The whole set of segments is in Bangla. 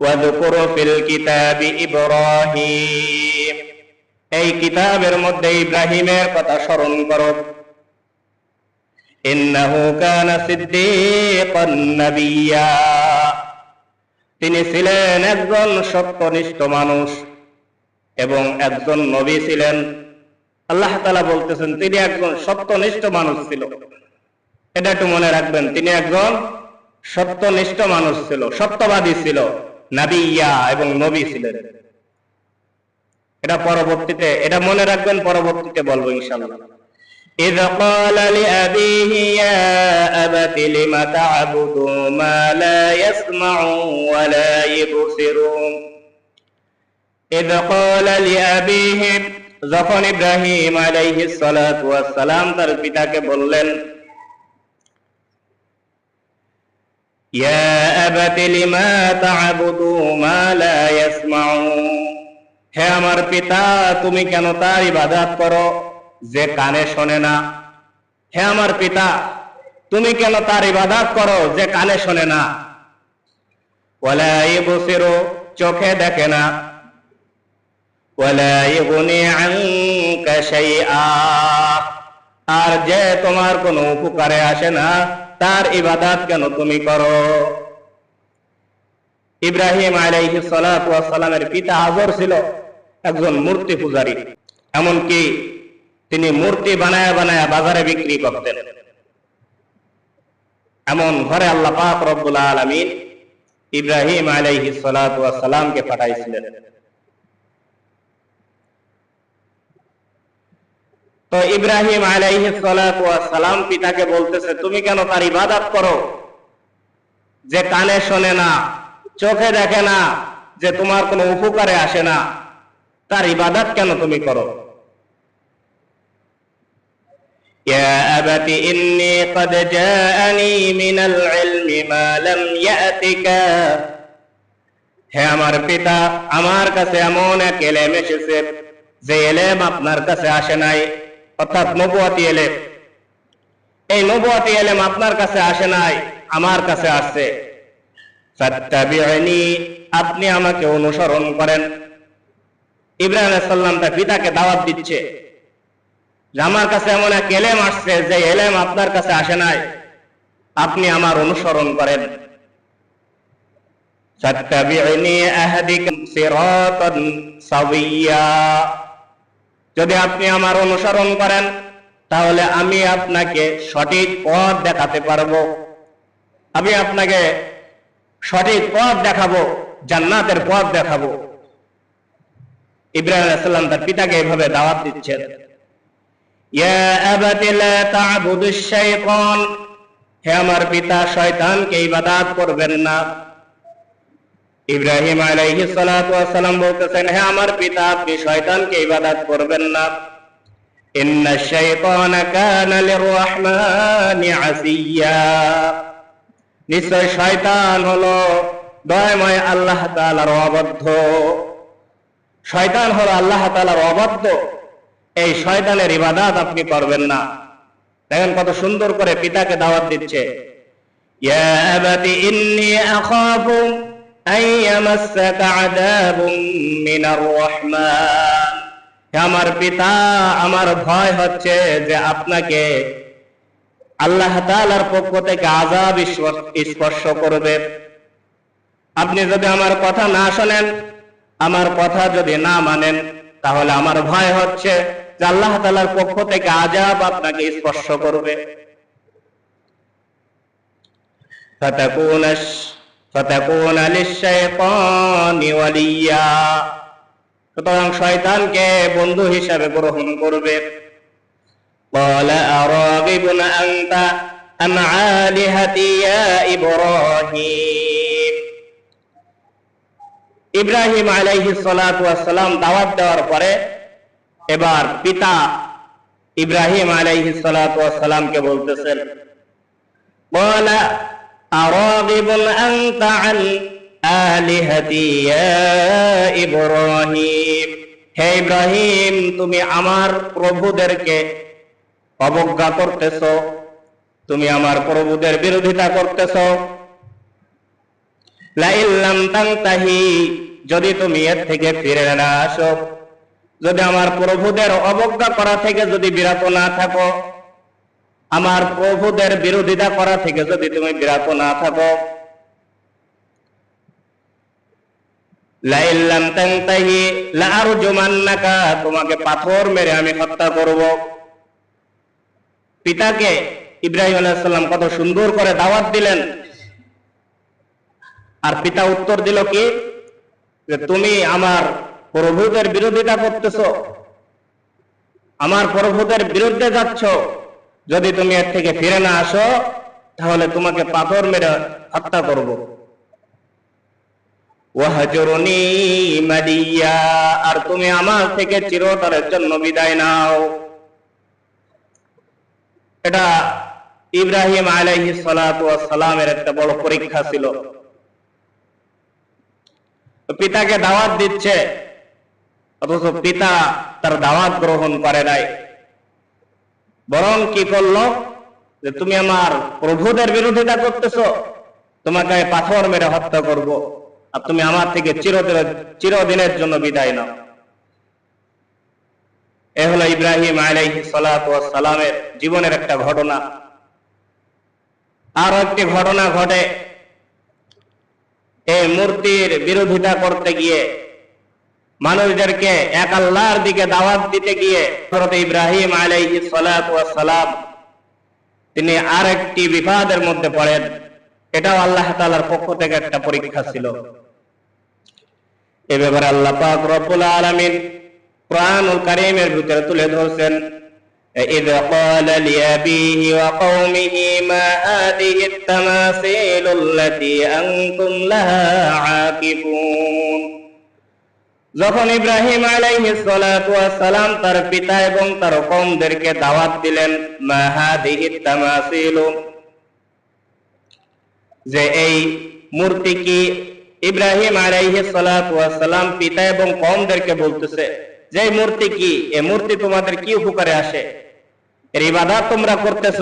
واذكر في الكتاب إبراهيم এই কিতাবের মধ্যে ইব্রাহিমের কথা স্মরণ করো ইন্নাহু কানা সিদ্দীকান নাবিয়্যা তিনি ছিলেন একজন সত্যনিষ্ঠ মানুষ এবং একজন নবী ছিলেন আল্লাহ তাআলা বলতেছেন তিনি একজন সত্যনিষ্ঠ মানুষ ছিল এটা একটু মনে রাখবেন তিনি একজন সত্যনিষ্ঠ মানুষ ছিল সত্যবাদী ছিল নাবিয়া এবং নবী ছিলেন এটা পরবর্তীতে এটা মনে রাখবেন পরবর্তীতে বলবো ইনশাআল্লাহ إذ قال لأبيه يا أبت لم تعبد ما لا يسمع ولا يبصر إذ قال لأبيه যখন ইব্রাহিম আলাইহিস সালাতু ওয়াস সালাম তার পিতাকে বললেন ইয়া আবাতি লিমা তা'বুদু মা লা হে আমার পিতা, তুমি কেন তার ইবাদত করো? যে কানে শোনে না। হে আমার পিতা, তুমি কেন তার ইবাদত করো? যে কানে শোনে না। ওয়ালা ইবসিরু, চোখে দেখে না। ওয়ালা আর যে তোমার কোনো উপকারে আসে না তার ইবাদত কেন তুমি করো? ইব্রাহিম আলাইহি পিতা আজর ছিল একজন মূর্তি পূজারী। এমনকি তিনি মূর্তি বানায় বানায় বাজারে বিক্রি করতেন। এমন ঘরে আল্লাহ পাক রব্বুল আলামিন ইব্রাহিম আলাইহি সালামকে পাঠাইছিলেন। তো ইব্রাহিম আলাইহি সালাতু ওয়াস সালাম পিতাকে বলতেছে তুমি কেন তার ইবাদত করো যে কানে শোনে না চোখে দেখে না যে তোমার কোনো উপকারে আসে না তার ইবাদত কেন তুমি করো يا أبت إني قد جاءني من العلم ما لم يأتك হে আমার পিতা আমার কাছে এমন এক এলেম এসেছে যে এলেম আপনার কাছে আসে নাই অর্থাৎ নবুয়াতি এলেম। এই নবুয়াতি এলেম আপনার কাছে আসে নাই, আমার কাছে আসছে। আপনি আমাকে অনুসরণ করেন। ইব্রাহিম আলাইহিস সালাম তার পিতাকে দাওয়াত দিচ্ছে। যে আমার কাছে এমন এক এলেম আসছে, যে এলেম আপনার কাছে আসে নাই, আপনি আমার অনুসরণ করেন। ফাত্তাবিউনি আহদিকুম সিরাতান সাবিয়্যা যদি আপনি আমার অনুসরণ করেন, তাহলে আমি আপনাকে সঠিক পথ দেখাতে পারব। আমি আপনাকে সঠিক পথ দেখাবো, জান্নাতের পথ দেখাবো। ইব্রাহিম আলাইহিস সালাম তার পিতাকে এভাবে দাওয়াত দিচ্ছেন। ইয়া আবাতি লা তা'বুদুশ শাইতান, হে আমার পিতা, শয়তানকে ইবাদত করবেন না। ইব্রাহিম আলাইহিস সালাতু সালাম বলতেছেন, হে আমার পিতা, আপনি শয়তানকে ইবাদত করবেন না। ইন্না শাইতানা কানা লিররহমানি আসিয়া। নিশ্চয় শয়তান হলো দয়াময় আল্লাহ তাআলার অবাধ্য। শয়তান হলো আল্লাহ তাআলার অবাধ্য। এই শয়তানের ইবাদত আপনি করবেন না। দেখেন কত সুন্দর করে পিতাকে দাওয়াত দিচ্ছে। ইয়া আবাতি ইন্নী আখাফু আমার পিতা, আমার ভয় হচ্ছে যে আপনাকে আল্লাহ তাআলার পক্ষ থেকে আযাব স্পর্শ করবে। আপনি যদি আমার কথা না শোনেন, আমার কথা যদি না মানেন, তাহলে আমার ভয় হচ্ছে যে আল্লাহ তালার পক্ষ থেকে আজাব আপনাকে স্পর্শ করবে। فتكون فتكون للشيطان وليا সুতরাং শয়তানকে বন্ধু হিসাবে গ্রহণ করবে قال أراغب أنت أم آلهتي يا إبراهيم ইব্রাহিম আলাইহি সালাম দাওয়াত দেওয়ার পরে এবার পিতা ইব্রাহিম আলাইহি সালামকে বলতেছেন قال أراغب أنت عن آلهتي يا إبراهيم হে ইব্রাহিম তুমি আমার প্রভুদেরকে অবজ্ঞা করতেছ তুমি আমার প্রভুদের বিরোধিতা করতেছ লাইল্লাম তাহি যদি তুমি এর থেকে ফিরে না আসো যদি আমার প্রভুদের অবজ্ঞা করা থেকে যদি বিরত না থাকো আমার প্রভুদের বিরোধিতা করা থেকে যদি তুমি বিরত না থাকো। তোমাকে পাথর মেরে আমি হত্যা করব। পিতাকে ইব্রাহিম কত সুন্দর করে দাওয়াত দিলেন। আর পিতা উত্তর দিল কি? যে তুমি আমার প্রভুদের বিরোধিতা করতেছ। আমার প্রভুদের বিরুদ্ধে যাচ্ছ। যদি তুমি এর থেকে ফিরে না আসো, তাহলে তোমাকে পাথর মেরে হত্যা করব। আর তুমি আমার থেকে চিরতরের জন্য বিদায় নাও। এটা ইব্রাহিম ওয়াস সালামের একটা বড় পরীক্ষা ছিল। পিতাকে দাওয়াত দিচ্ছে, অথচ পিতা তার দাওয়াত গ্রহণ করে নাই। বরং কি করল? যে তুমি আমার প্রভুদের বিরোধিতা করতেছ, তোমাকে আমি পাথর মেরে হত্যা করব আর তুমি আমার থেকে চিরদিনের চিরদিনের জন্য বিদায় নাও। এ হলো ইব্রাহিম আলাইহি সালামের জীবনের একটা ঘটনা। আর একটি ঘটনা ঘটে। এই মূর্তির বিরোধিতা করতে গিয়ে মানুষদেরকে এক আল্লাহর দিকে দাওয়াত দিতে গিয়ে হযরত ইব্রাহিম আলাইহি সালাম তিনি আর একটি বিবাদের মধ্যে পড়েন এটাও আল্লাহ তাআলার পক্ষ থেকে একটা পরীক্ষা ছিল এ ব্যাপারে আল্লাহ পাক রব্বুল আলামিন কোরআনুল কারীমের ভিতরে তুলে ধরছেন إذ قال لأبيه وقومه ما هذه التماثيل التي أنتم لها عاكفون যখন ইব্রাহিম সালাম তার পিতা এবং তার কওমদেরকে দাওয়াত দিলেন যে এই মূর্তি কি ইব্রাহিম ওয়াস সালাম পিতা এবং কওমদেরকে বলতেছে? যে মূর্তি কি? এই মূর্তি তোমাদের কি উপকারে আসে? এর ইবাদত তোমরা করতেছ?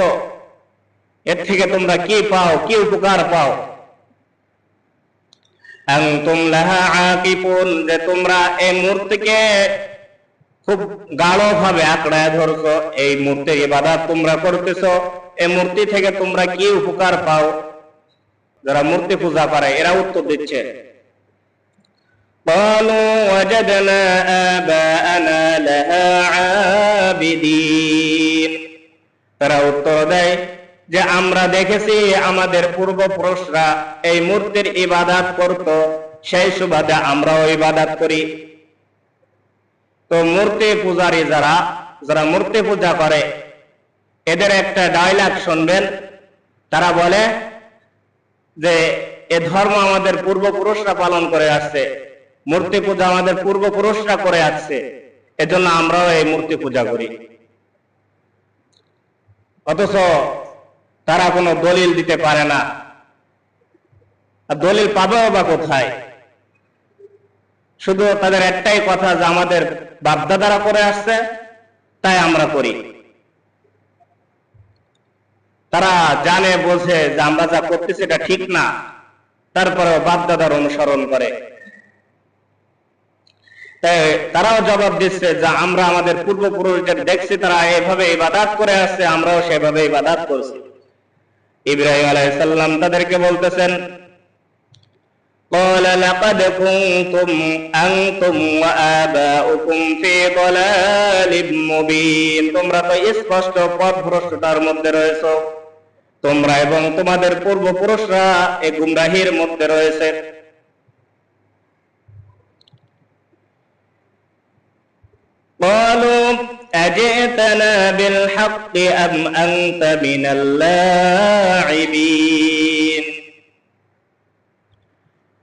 এর থেকে তোমরা কি পাও, কি উপকার পাও? যে তোমরা এই মূর্তিকে খুব গাঢ় ভাবে আঁকড়ায় ধরছো এই মূর্তির ইবাদত তোমরা করতেছো এই মূর্তি থেকে তোমরা কি উপকার পাও যারা মূর্তি পূজা করে এরা উত্তর দিচ্ছে قالوا وجدنا آباءنا لها عابدين তারা উত্তর দেয় যে আমরা দেখেছি আমাদের পূর্বপুরুষরা এই মূর্তির ইবাদত করত, সেই সুবাদে আমরাও ইবাদত করি। তো মূর্তি পূজারী যারা যারা মূর্তি পূজা করে, এদের একটা ডায়লগ শুনবেন। তারা বলে যে, এ ধর্ম আমাদের পূর্বপুরুষরা পালন করে আসছে, মূর্তি পূজা আমাদের পূর্বপুরুষরা করে আসছে, এজন্য আমরাও এই মূর্তি পূজা করি। অথচ তারা কোনো দলিল দিতে পারে না। আর দলিল পাবেও বা কোথায়? শুধু তাদের একটাই কথা যে আমাদের বাপদাদারা করে আসছে, তাই আমরা করি। তারা জানে, বোঝে যে আমরা যা করতেছি এটা ঠিক না, তারপরেও বাপদাদার অনুসরণ করে। তাই তারাও জবাব দিচ্ছে যে আমরা আমাদের পূর্বপুরুষদের দেখছি, তারা এভাবে ইবাদাত করে আসছে, আমরাও সেভাবে ইবাদাত করছি। ইব্রাহিম আলাইসাল্লাম তাদেরকে বলতেছেন قال لقد كنتم أنتم وآباؤكم في ضلال مبين তোমরা তো স্পষ্ট পথভ্রষ্টতার মধ্যে রয়েছো তোমরা এবং তোমাদের পূর্বপুরুষরা এই গুমরাহির মধ্যে রয়েছে قالوا أجئتنا بالحق أم أنت من اللاعبين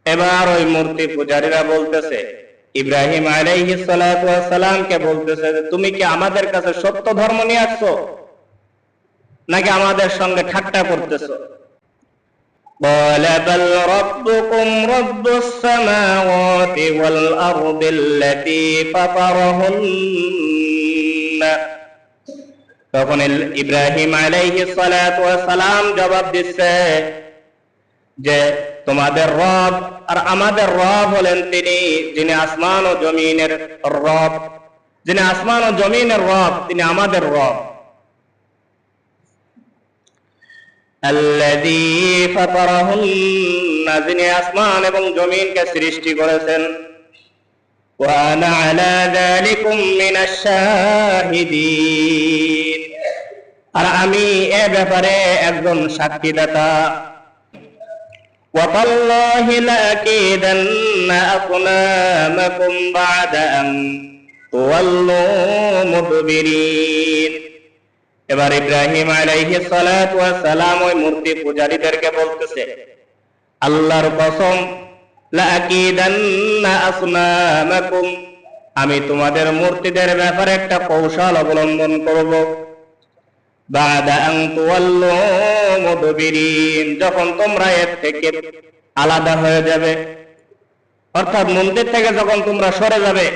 এবার ওই মূর্তি পূজারীরা বলতেছে ইব্রাহিম আলাইহি সালামকে বলতেছে যে তুমি কি আমাদের কাছে সত্য ধর্ম নিয়ে আসছো নাকি আমাদের সঙ্গে ঠাট্টা করতেছো قال بل ربكم رب السماوات والأرض التي فطرهن তখন ইব্রাহিম আলাইহি সালাতু সালাম জবাব দিতে যে, তোমাদের রব আর আমাদের রব হলেন তিনি, যিনি আসমান ও জমিনের রব। যিনি আসমান ও জমিনের রব, তিনি আমাদের রব। যিনি আসমান এবং জমিনকে সৃষ্টি করেছেন। وأنا على ذلكم من الشاهدين আর আমি এ ব্যাপারে একজন সাক্ষীদাতা وتالله لأكيدن أصنامكم بعد أن تولوا مدبرين এবার ইব্রাহিম আলাইহি সালাতু ওয়াস সালাম ওই মূর্তি পূজারীদেরকে বলতেছে আল্লাহর কসম লাকিদান্না আসনামাকুম আমি তোমাদের মূর্তিদের ব্যাপারে একটা কৌশল অবলম্বন করব। যখন তোমরা এর থেকে আলাদা হয়ে যাবে। অর্থাৎ মন্দির থেকে যখন তোমরা সরে যাবে,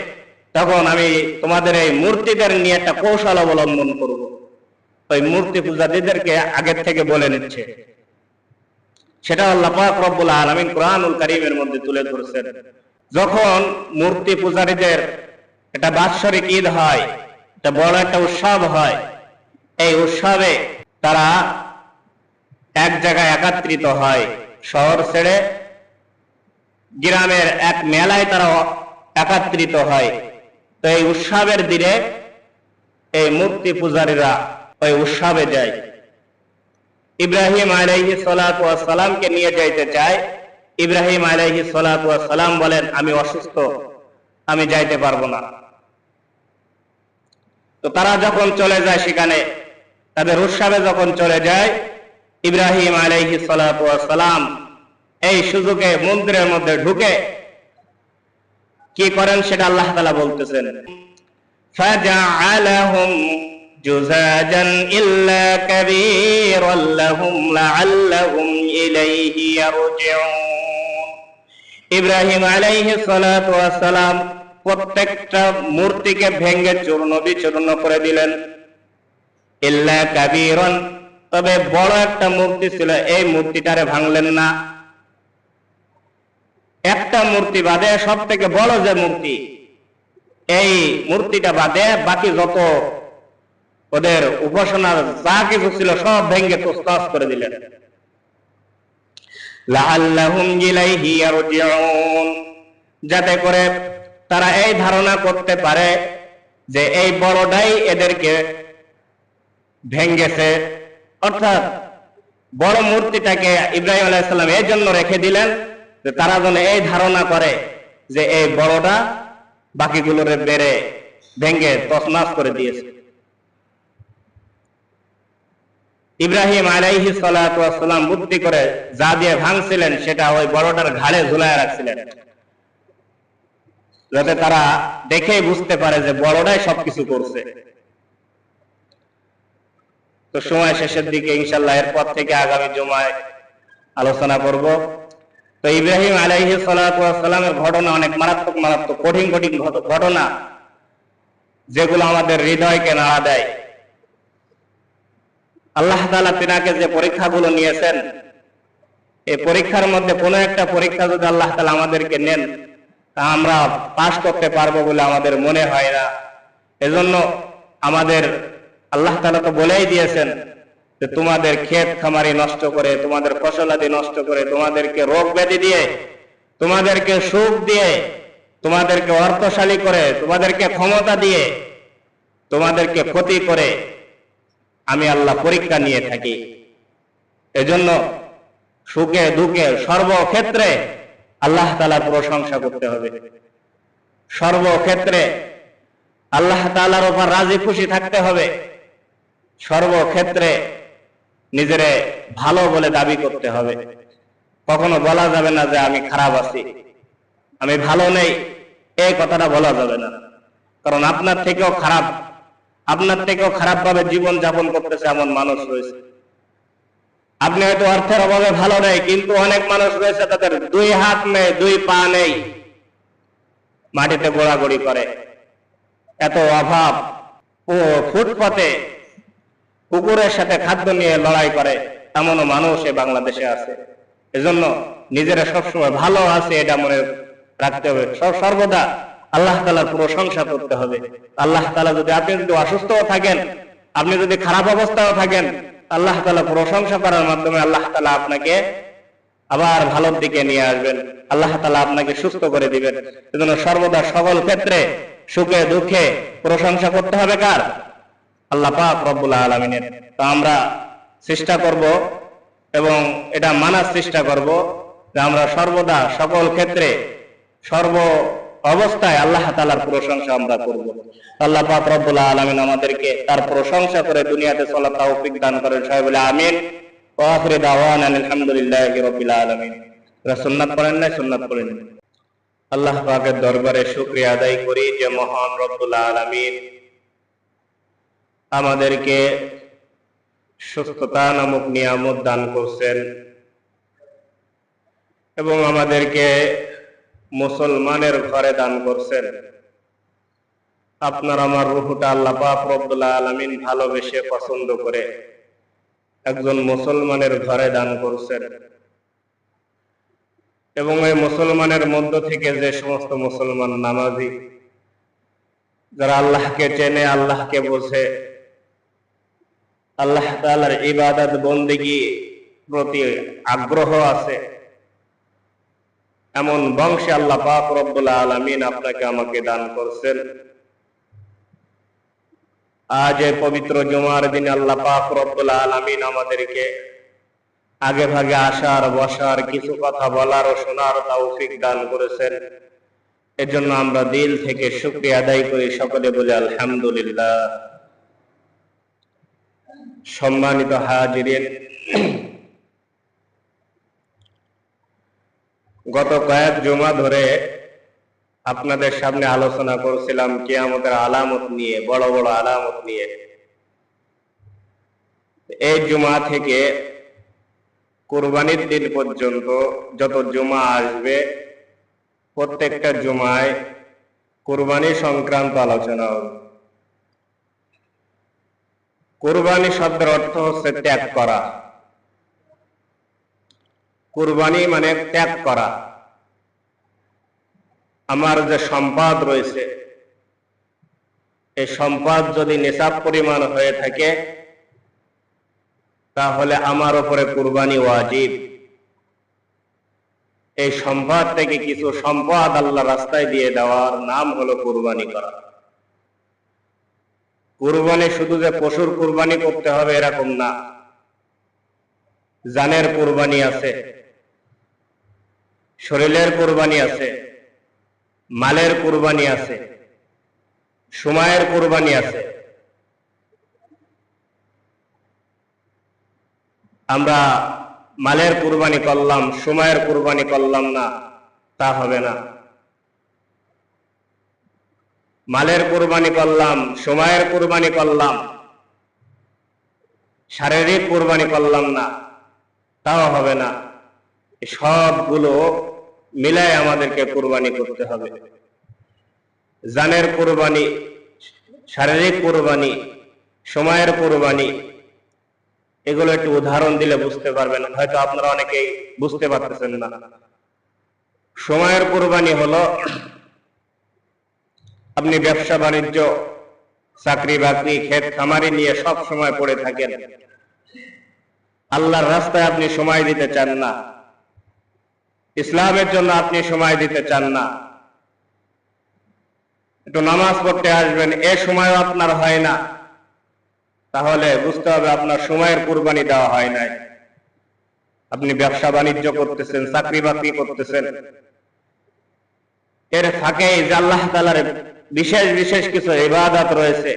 তখন আমি তোমাদের এই মূর্তিদের নিয়ে একটা কৌশল অবলম্বন করব। ওই মূর্তি পূজারীদেরকে আগের থেকে বলে নিচ্ছে। সেটা আল্লাহ পাক রব্বুল আলামিন কোরআনুল কারীমের মধ্যে তুলে ধরেছেন। যখন মূর্তি পূজারীদের এটা বাৎসরিক ঈদ হয় এটা বড় একটা উৎসব হয়, এই উৎসবে তারা এক জায়গায় একত্রিত হয়। শহর ছেড়ে গ্রামের এক মেলায় তারা একত্রিত হয়। তো এই উৎসবের দিনে এই মূর্তি পূজারীরা ওই উৎসবে যায়। ইব্রাহিম আলাইহি সালামকে নিয়ে যাইতে চায়। ইব্রাহিম আলাইহি সালাম বলেন, আমি অসুস্থ, আমি যাইতে পারব না। তো তারা যখন চলে যায় সেখানে, তাদের উৎসবে যখন চলে যায়, ইব্রাহিম আলাইহি সালাম এই সুযোগে মন্দিরের মধ্যে ঢুকে কি করেন সেটা আল্লাহ তালা বলতেছেন। ফাজাআলাহুম جزاجا إلا كبيرا لهم لعلهم إليه يرجعون ইব্রাহিম আলাইহি সালাতু সালাম প্রত্যেকটা মূর্তিকে ভেঙে চূর্ণ বিচূর্ণ করে দিলেন ইল্লা কাবীরন তবে বড় একটা মূর্তি ছিল এই মূর্তিটারে ভাঙলেন না একটা মূর্তি বাদে সব থেকে বড় যে মূর্তি এই মূর্তিটা বাদে বাকি যত ওদের উপাসনার যা কিছু ছিল সব ভেঙ্গে তোস্তাস করে দিলেন। যাতে করে তারা এই ধারণা করতে পারে যে এই বড়টাই এদেরকে ভেঙ্গেছে। অর্থাৎ বড় মূর্তিটাকে ইব্রাহিম আলাইসাল্লাম এই জন্য রেখে দিলেন যে তারা যেন এই ধারণা করে যে এই বড়টা বাকিগুলোর বেড়ে ভেঙ্গে তসনাস করে দিয়েছে। ইব্রাহিম আলাইহি সালাম বুদ্ধি করে যা দিয়ে ভাঙছিলেন, সেটা ওই বড়টার ঘাড়ে ঝুলায় রাখছিলেন। যাতে তারা দেখেই বুঝতে পারে যে বড়টাই সবকিছু করছে। তো সময় শেষের দিকে ইনশাল্লাহ এরপর থেকে আগামী জমায় আলোচনা করব। তো ইব্রাহিম আলাইহি সালামের ঘটনা অনেক মারাত্মক মারাত্মক, কঠিন কঠিন ঘটনা, যেগুলো আমাদের হৃদয়কে নাড়া দেয়। আল্লাহ তালা তিনাকে যে পরীক্ষাগুলো নিয়েছেন, এই পরীক্ষার মধ্যে কোনো একটা পরীক্ষা যদি আল্লাহ তাআলা আমাদেরকে নেন, তা আমরা পাশ করতে পারব বলে আমাদের মনে হয় না। এজন্য আমাদের আল্লাহ তালা তো বলেই দিয়েছেন যে তোমাদের ক্ষেত খামারি নষ্ট করে, তোমাদের ফসলাদি নষ্ট করে, তোমাদেরকে রোগ ব্যাধি দিয়ে, তোমাদেরকে সুখ দিয়ে, তোমাদেরকে অর্থশালী করে, তোমাদেরকে ক্ষমতা দিয়ে, তোমাদেরকে ক্ষতি করে আমি আল্লাহ পরীক্ষা নিয়ে থাকি। এজন্য সুখে দুঃখে সর্বক্ষেত্রে আল্লাহ তালার প্রশংসা করতে হবে। সর্বক্ষেত্রে আল্লাহ তালার উপর রাজি খুশি থাকতে হবে। সর্বক্ষেত্রে নিজেরে ভালো বলে দাবি করতে হবে। কখনো বলা যাবে না যে আমি খারাপ আছি। আমি ভালো নেই এই কথাটা বলা যাবে না। কারণ আপনার থেকেও খারাপ আপনার থেকেও খারাপ ভাবে জীবন যাপন করতেছে এমন মানুষ রয়েছে। আপনি হয়তো অর্থের অভাবে ভালো নেই, কিন্তু অনেক মানুষ রয়েছে তাদের দুই হাত নেই, দুই পা নেই। মাটিতে গোড়াগড়ি করে। এত অভাব। ও ফুটপথে কুকুরের সাথে খাদ্য নিয়ে লড়াই করে, এমনও মানুষ এই বাংলাদেশে আছে। এজন্য নিজেরা সবসময় ভালো আছে, এটা মনে রাখতে হবে। সর্বদা আল্লাহ তালার প্রশংসা করতে হবে। আল্লাহ তালা যদি আপনি যদি অসুস্থও থাকেন, আপনি যদি খারাপ অবস্থাও থাকেন, আল্লাহ তালা প্রশংসা করার মাধ্যমে আল্লাহ তালা আপনাকে আবার ভালোর দিকে নিয়ে আসবেন। আল্লাহ তালা আপনাকে সুস্থ করে দিবেন। এজন্য সর্বদা সকল ক্ষেত্রে সুখে, দুঃখে প্রশংসা করতে হবে কার? আল্লাহ পাক রব্বুল আলমিনের। তো আমরা চেষ্টা করব এবং এটা মানার চেষ্টা করব যে আমরা সর্বদা সকল ক্ষেত্রে সর্ব অবস্থায় আল্লাহ তালার প্রশংসা আমরা করব। আল্লাহ পাক রব্বুল আলমিন আমাদেরকে তার প্রশংসা করে দুনিয়াতে চলা তৌফিক দান করেন। সবাই বলে আমিন। ওয়াখির দাওয়ান আলহামদুলিল্লাহি রাব্বিল আলামিন। সুন্নাত পড়েন না সুন্নাত পড়েন আল্লাহ পাকের দরবারে শুকরিয়া আদায় করি যে মহান রব্বুল আলামিন আমাদেরকে সুস্থতা নামক নিয়ামত দান করছেন এবং আমাদেরকে মুসলমানের ঘরে দান করছেন। আপনার আমার রুহুটা আল্লাহ পাক রব্বুল আলামিন ভালোবেসে পছন্দ করে একজন মুসলমানের ঘরে দান করছেন। এবং এই মুসলমানের মধ্য থেকে যে সমস্ত মুসলমান নামাজি, যারা আল্লাহকে চেনে, আল্লাহকে বোঝে, আল্লাহ তাআলার ইবাদত বন্দিগি প্রতি আগ্রহ আছে এমন বংশে আল্লাহ পাক রব্বুল আলামিন আপনাকে আমাকে দান করছেন। আজ এই পবিত্র জুমার দিন আল্লাহ পাক রব্বুল আলামিন আমাদেরকে আগে ভাগে আসার, বসার, কিছু কথা বলার ও শোনার তৌফিক দান করেছেন। এজন্য আমরা দিল থেকে শুকরিয়া আদায় করি। সকলে বলে আলহামদুলিল্লাহ। সম্মানিত হাজিরিন গত কয়েক জমা ধরে আপনাদের সামনে আলোচনা করছিলাম কিয়ামতের আলামত নিয়ে, বড় বড় আলামত নিয়ে। এই জুমা থেকে কোরবানির দিন পর্যন্ত যত জুমা আসবে, প্রত্যেকটা জুমায় কোরবানি সংক্রান্ত আলোচনা হবে। কোরবানি শব্দের অর্থ হচ্ছে ত্যাগ করা। কোরবানি মানে ত্যাগ করা। আমার যে সম্পদ রয়েছে, এই সম্পদ যদি নেশাব পরিমাণ হয়ে থাকে, তাহলে আমার উপরে কুরবানি ওয়াজিব। এই সম্পদ থেকে কিছু সম্পদ আল্লাহ রাস্তায় দিয়ে দেওয়ার নাম হলো কুরবানি করা। কুরবানি শুধু যে পশুর কুরবানি করতে হবে এরকম না। জানের কুরবানি আছে। শরীরের কুরবানি আছে, মালের কুরবানি আছে, সময়ের কুরবানি আছে। আমরা মালের কুরবানি করলাম, সময়ের কুরবানি করলাম না, তা হবে না। মালের কুরবানি করলাম, সময়ের কুরবানি করলাম, শারীরিক কুরবানি করলাম না, তাও হবে না। সবগুলো মিলাই আমাদেরকে কুরবানি করতে হবে। জানের কুরবানি, শারীরিক কুরবানি, সময়ের কুরবানি, এগুলো একটু উদাহরণ দিলে বুঝতে পারবেন। হয়তো আপনারা অনেকেই বুঝতে পারতেছেন না। সময়ের কুরবানি হলো, আপনি ব্যবসা, বাণিজ্য, চাকরি, বাকরি, ক্ষেত, খামারি নিয়ে সব সময় পড়ে থাকেন। আল্লাহর রাস্তায় আপনি সময় দিতে চান না। ইসলামের জন্য আপনি সময় দিতে চান না। একটু নামাজ পড়তে আসবেন, এ সময়ও আপনার হয় না। তাহলে বুঝতে হবে আপনার সময়ের কুরবানি দেওয়া হয় নাই। আপনি ব্যবসা বাণিজ্য করতেছেন, চাকরি বাকরি করতেছেন। এর ফাঁকে আল্লাহ তালার বিশেষ বিশেষ কিছু ইবাদত রয়েছে,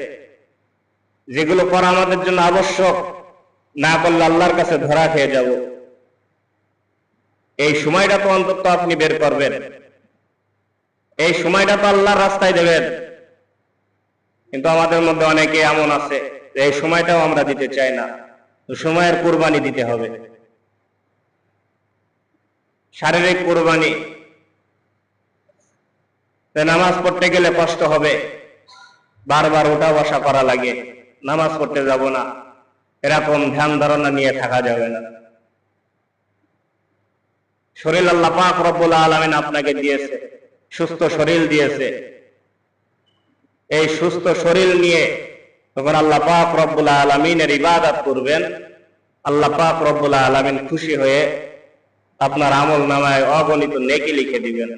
যেগুলো করা আমাদের জন্য আবশ্যক, না করলে আল্লাহর কাছে ধরা খেয়ে যাব। এই সময়টা তো অন্তত আপনি বের করবেন। এই সময়টা তো আল্লাহর রাস্তায় দেবেন। কিন্তু আমাদের মধ্যে অনেকে এমন আছে এই সময়টাও আমরা দিতে চাই না। সময়ের কোরবানি দিতে হবে। শারীরিক কোরবানি। নামাজ পড়তে গেলে কষ্ট হবে। বারবার ওঠা বসা করা লাগে। নামাজ পড়তে যাব না। এরকম ধ্যান ধারণা নিয়ে থাকা যাবে না। শরীর আল্লাহ পাক রব্বুল আলমিন আপনাকে দিয়েছে, সুস্থ শরীর দিয়েছে। এই সুস্থ শরীর নিয়ে তখন আল্লাহ পাক রব্বুল আলমিনের ইবাদত করবেন, আল্লাহ পাক রব্বুল আলমিন খুশি হয়ে আপনার আমল নামায় অগণিত নেকি লিখে দিবেন।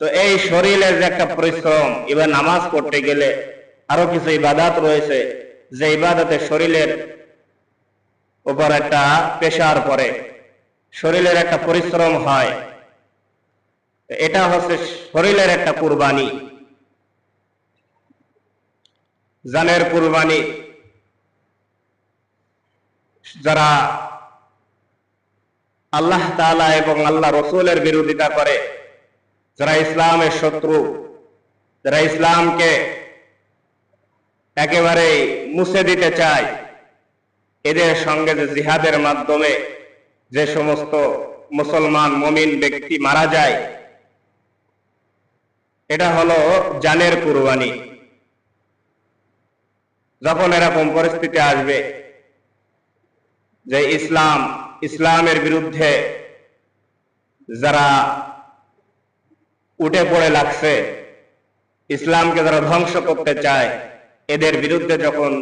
তো এই শরীরের যে একটা পরিশ্রম, এবার নামাজ পড়তে গেলে আরও কিছু ইবাদাত রয়েছে, যে ইবাদতে শরীরের উপর একটা পেশার পরে শরীরের একটা পরিশ্রম হয়। এটা হচ্ছে শরীরের একটা কুরবানি। জানের কুরবানি। যারা আল্লাহ তাআলা এবং আল্লাহ রসুলের বিরোধিতা করে, যারা ইসলামের শত্রু, যারা ইসলামকে একেবারে মুছে দিতে চায়, এদের সঙ্গে যে জিহাদের মাধ্যমে যে সমস্ত মুসলমান মমিন ব্যক্তি মারা যায়, এটা হলো জানের কুরবানি। যখন এরকম পরিস্থিতি আসবে যে ইসলাম, ইসলামের বিরুদ্ধে যারা উঠে পড়ে লাগছে, ইসলামকে যারা ধ্বংস করতে চায়, এদের বিরুদ্ধে যখন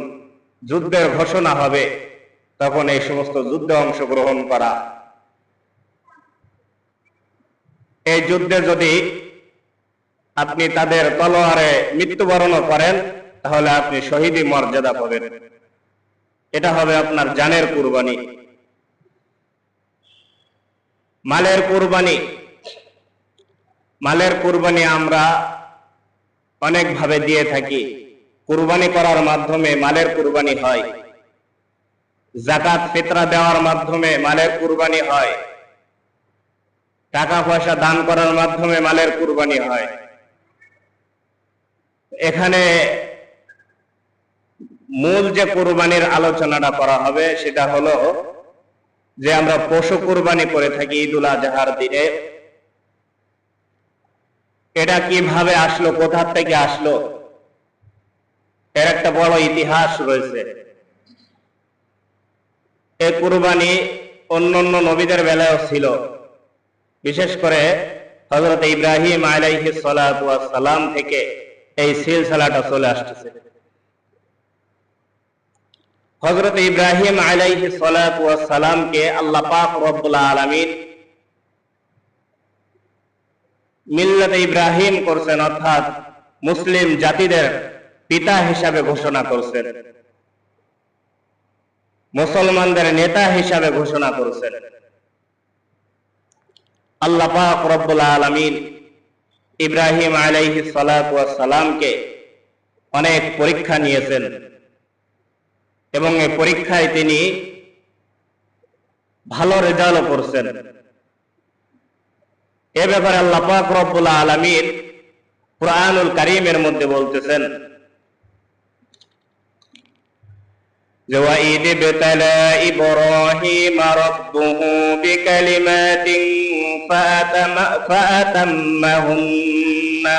যুদ্ধের ঘোষণা হবে তখন এই সমস্ত যুদ্ধে অংশগ্রহণ করা। এই যুদ্ধে যদি আপনি তাদের তলোয়ারে মৃত্যুবরণ করেন, তাহলে আপনি শহীদি মর্যাদা পাবেন। এটা হবে আপনার জানের কুরবানি। মালের কুরবানি। মালের কুরবানি আমরা অনেকভাবে দিয়ে থাকি। কুরবানি করার মাধ্যমে মালের কুরবানি হয়। জাকাত ফিতরা দেওয়ার মাধ্যমে মালের কুরবানি হয়। টাকা পয়সা দান করার মাধ্যমে মালের কুরবানি হয়। এখানে মূল যে কুরবানির আলোচনাটা করা হবে সেটা হলো যে আমরা পশু কুরবানি করে থাকি ঈদুল আজহার দিনে। এটা কীভাবে আসলো, কোথা থেকে আসলো, এর একটা বড় ইতিহাস রয়েছে। এই কুরবানি অন্যান্য নবীদের বেলায়ও ছিল। বিশেষ করে হজরত ইব্রাহিম আলাইহি সালাম থেকে এই সিলসিলাটা চলে আসতেছে। হজরত ইব্রাহিম আলাইহি সালামকে আল্লাহ পাক রব্বুল আলামিন মিল্লাতে ইব্রাহিম করছেন, অর্থাৎ মুসলিম জাতিদের পিতা হিসাবে ঘোষণা করছেন। মুসলমানদের নেতা হিসাবে ঘোষণা করছেন। আল্লাহ পাক রব্বুল আলামিন ইব্রাহিম আলাইহি সালামকে অনেক পরীক্ষা নিয়েছেন এবং এই পরীক্ষায় তিনি ভালো রেজাল্ট করছেন। এ ব্যাপারে আল্লাহ পাক রব্বুল আলামিন কুরআনুল কারীমের মধ্যে বলতেছেন যে ওয়াইদ বিতালা ইব্রাহিম রাব্বুহু বিকালিমাতিন ফাআতাম্মাহুন্না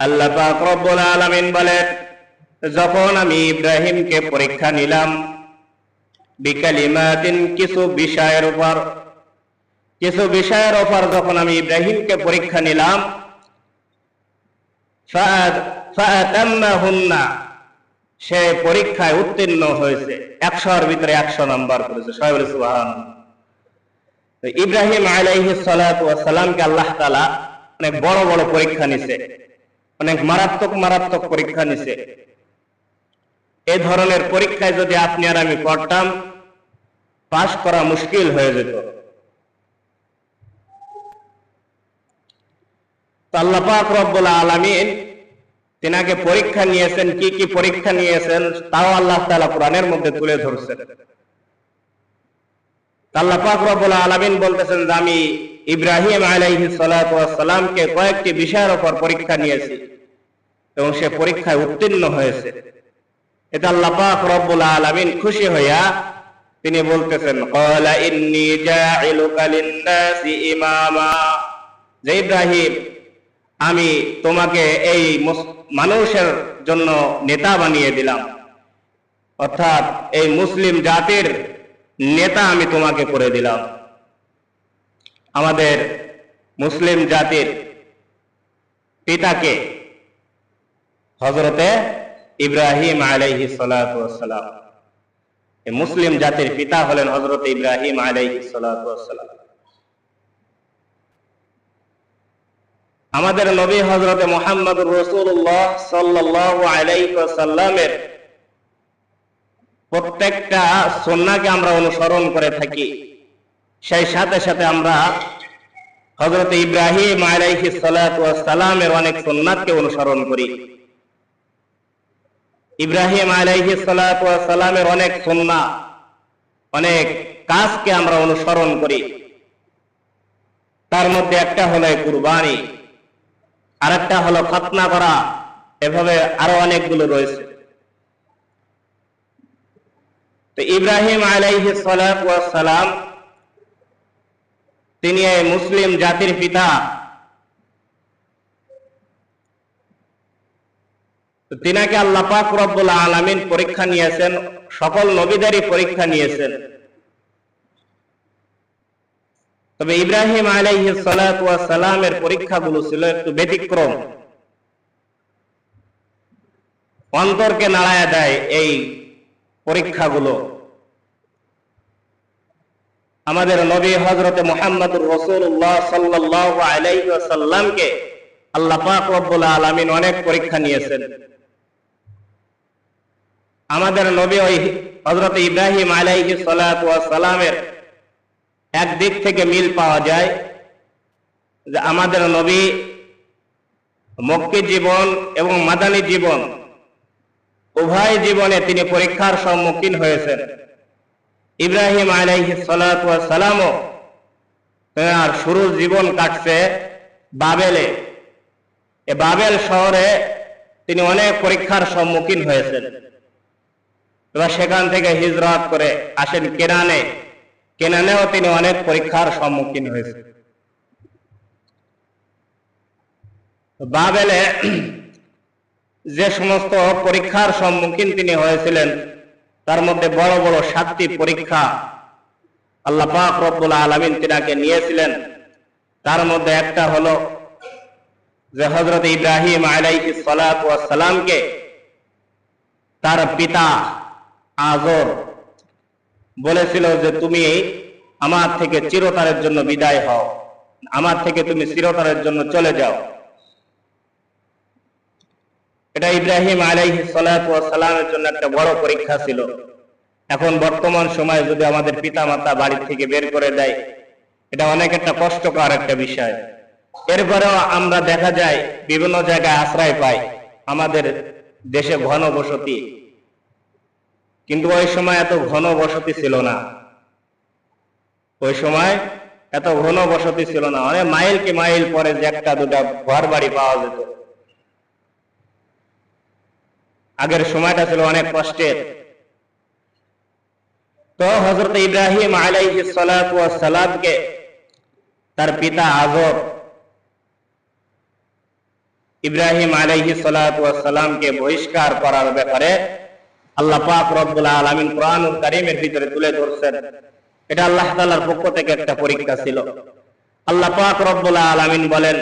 আল্লাহ পাক রব্বুল আলামিন বলেন, যখন আমি ইব্রাহিমকে পরীক্ষা নিলাম, বিকালিমাতিন কিছু বিষয়ের উপর, কিছু বিষয়ের ওপর যখন আমি ইব্রাহিমকে পরীক্ষা নিলাম সে পরীক্ষায় উত্তীর্ণ হয়েছে। একশোর ভিতরে একশো নাম্বার করেছে। ইব্রাহিম আলাইহি সালামকে আল্লাহ তালা অনেক বড় বড় পরীক্ষা নিছে। অনেক মারাত্মক মারাত্মক পরীক্ষা নিছে। এই ধরনের পরীক্ষায় যদি আপনি আর আমি পড়তাম, পাশ করা মুশকিল হয়ে যেত। আল্লাপাক রব্বুল আলমিন তিনাকে পরীক্ষা নিয়েছেন, কি কি পরীক্ষা নিয়েছেন, তাও আল্লাহ তালা কোরআনের মধ্যে তুলে ধরছেন। আলমিন বলতেছেন যে, আমি ইব্রাহিম আলাইহি সালামকে কয়েকটি বিষয়ের উপর পরীক্ষা নিয়েছি এবং সে পরীক্ষায় উত্তীর্ণ হয়েছে। এটা আল্লাহ রব্বুল আলামিন খুশি হইয়া তিনি বলতেছেন যে ইব্রাহিম, আমি তোমাকে এই মানুষের জন্য নেতা বানিয়ে দিলাম। অর্থাৎ এই মুসলিম জাতির নেতা আমি তোমাকে করে দিলাম। আমাদের মুসলিম জাতির পিতাকে হজরতে ইব্রাহিম আলাইহি সালাম মুসলিম জাতির পিতা হলেন হজরত ইব্রাহিম আলাইহি সালাম আমাদের নবী হজরতে মোহাম্মদ রসুল্লাহ সাল্লাহ আলাইসাল্লামের প্রত্যেকটা সন্নাকে আমরা অনুসরণ করে থাকি। সেই সাথে সাথে আমরা হজরত ইব্রাহিম আলাইহি সালামের অনেক সন্ন্যাতকে অনুসরণ করি। ইব্রাহিম আলাইহি সালামের অনেক সন্না অনেক কাজকে আমরা অনুসরণ করি। তার মধ্যে একটা হলো কুরবানি। আর একটা হলো খতনা করা। এভাবে আরও অনেকগুলো রয়েছে। তো ইব্রাহিম আলাইহি সালাম তিনি এই মুসলিম জাতির পিতা। তিনাকে আল্লাহ পাক রব্বুল আলামিন পরীক্ষা নিয়েছেন, সকল নবীদেরই পরীক্ষা নিয়েছেন। তবে ইব্রাহিম আলাইহি সালামের পরীক্ষাগুলো ছিল একটু ব্যতিক্রম। অন্তরকে নাড়ায় দেয় এই পরীক্ষাগুলো। আমাদের নবী হজরতে মোহাম্মদুর রসুল্লাহ সাল্লাহ আলাইসাল্লামকে আল্লাহ পাক রব্বুল আলমিন অনেক পরীক্ষা নিয়েছেন। আমাদের নবী ওই হজরত ইব্রাহিম আলাইহি সালামের একদিক থেকে মিল পাওয়া যায় যে আমাদের নবী মক্কি জীবন এবং মাদানী জীবন, উভয় জীবনে তিনি পরীক্ষার সম্মুখীন হয়েছেন। ইব্রাহিম আলাইহি সালামও তার শুরু জীবন কাটছে বাবেলে। এ বাবেল শহরে তিনি অনেক পরীক্ষার সম্মুখীন হয়েছেন। এবার সেখান থেকে হিজরত করে আসেন কেনানে কেনানেও তিনি অনেক পরীক্ষার সম্মুখীন হয়েছেন বাবেলে যে সমস্ত পরীক্ষার সম্মুখীন তিনি হয়েছিলেন, তার মধ্যে বড় বড় সাতটি পরীক্ষা আল্লাহ পাক আলমিন তিনাকে নিয়েছিলেন। তার মধ্যে একটা হলো যে হজরত ইব্রাহিম আলাইহি সালামকে তার পিতা আজর বলেছিল যে তুমি আমার থেকে চিরতারের জন্য বিদায় হও। আমার থেকে তুমি চিরতারের জন্য চলে যাও। এটা ইব্রাহিম আলাইহি সালামের জন্য একটা বড় পরীক্ষা ছিল। এখন বর্তমান সময়ে যদি আমাদের পিতা মাতা বাড়ি থেকে বের করে দেয়, এটা অনেক একটা কষ্টকর একটা বিষয়। এরপরেও আমরা দেখা যায় বিভিন্ন জায়গায় আশ্রয় পাই। আমাদের দেশে ঘন বসতি কিন্তু ওই সময় এত ঘন বসতি ছিল না। ওই সময় এত ঘন বসতি ছিল না। অনেক মাইল কি মাইল পরে যে একটা দুটা ঘর বাড়ি পাওয়া যেত। আগের সময়টা ছিল অনেক কষ্টের। তো হজরত ইব্রাহিম আলাইহি সালামকে তার পিতা আজর ইব্রাহিম আলাইহি সালামকে বহিষ্কার করার ব্যাপারে আল্লাহ পাক রব্বুল আলামিন কোরআনুল কারীমের ভিতরে তুলে ধরছেন। এটা আল্লাহ তাআলার পক্ষ থেকে একটা পরীক্ষা ছিল। আল্লাহ পাক রব্বুল আলামিন বলেন